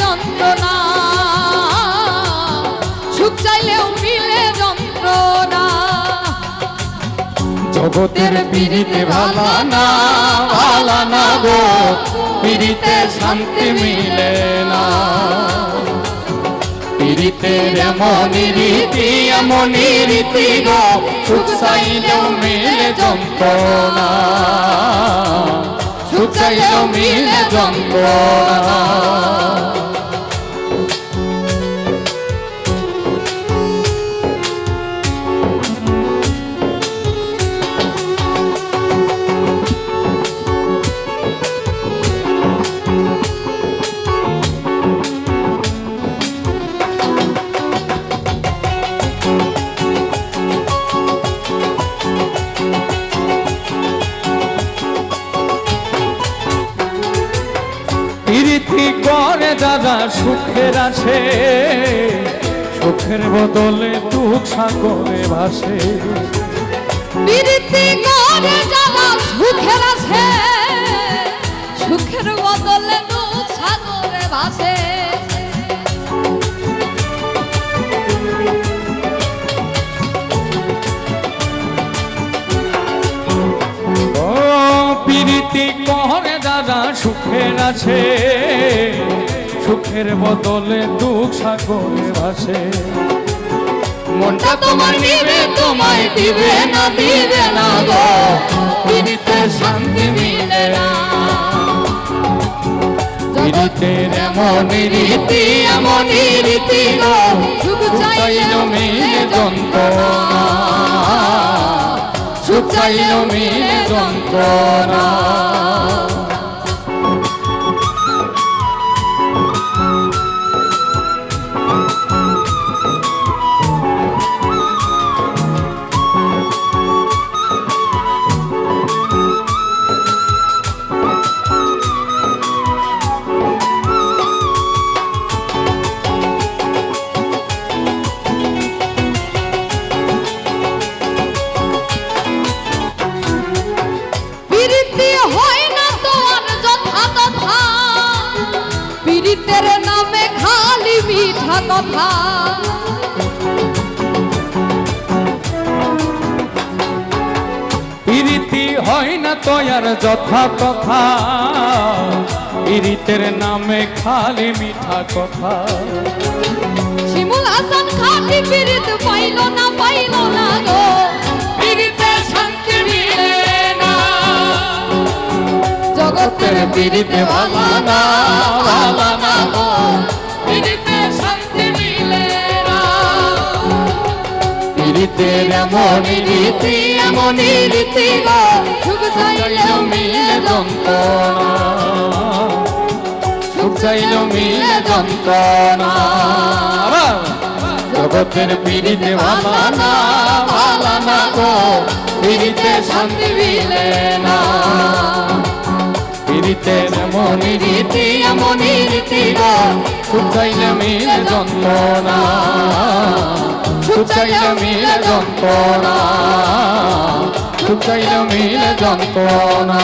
যন্ত্রণা। সুখ চাইলেও পীড়িতে ভালা না ভালা না গো, পীড়িতে শান্তি মিলে না। পীড়িতের এমন রীতি এমন রীতি গো, সুখ চাইলেও মিলে যন্ত্রণা। সুখ চাইলেও মিলে যন্ত্রণা। দাদা সুখের আছে সুখের বদলে দুঃখ সাগরে ভাসে। প্রীতি করে যারা সুখের আছে সুখের বদলে দুঃখ সাগরে ভাসে। ও প্রীতি করে দাদা সুখের আছে সুখের বদলে দুঃখ সাগরে ভাসে। মনটা তোমার নিবে তোমায় দিবে না দিবে না গো। শান্তি মিলে না। প্রীতির এমন রীতি এমন রীতি গো সুখ চাইল চাইলেও মিলে যন্ত্রণা। সুখ চাইল মিলে যন্ত্রণা। কথা। প্রীতি হয় না তো আর যথা কথা। প্রীতের নামে খালি মিঠা কথা। শিমুল হাসান খাটি প্রীত পাইল না পাইল না গো। শান্তি মিলে না। জগতের প্রীতিতে ভালা না ভালা না। প্রীতির এমন রীতি এমন রীতি গো। সুখ চাইলেও মিলে যন্ত্রণা। সুখ চাইলেও মিলে যন্ত্রণা। জগতের পীড়িতে ভালা না ভালা না গো। পীড়িতে শান্তি মিলে না। পীড়িতে এমন রীতি এমন রীতি গো। সুখ চাইলে মিলে যন্ত্রণা। সুখ চাইলে মিলে যন্ত্রণা সুখ চাইলে মিলে যন্ত্রণা।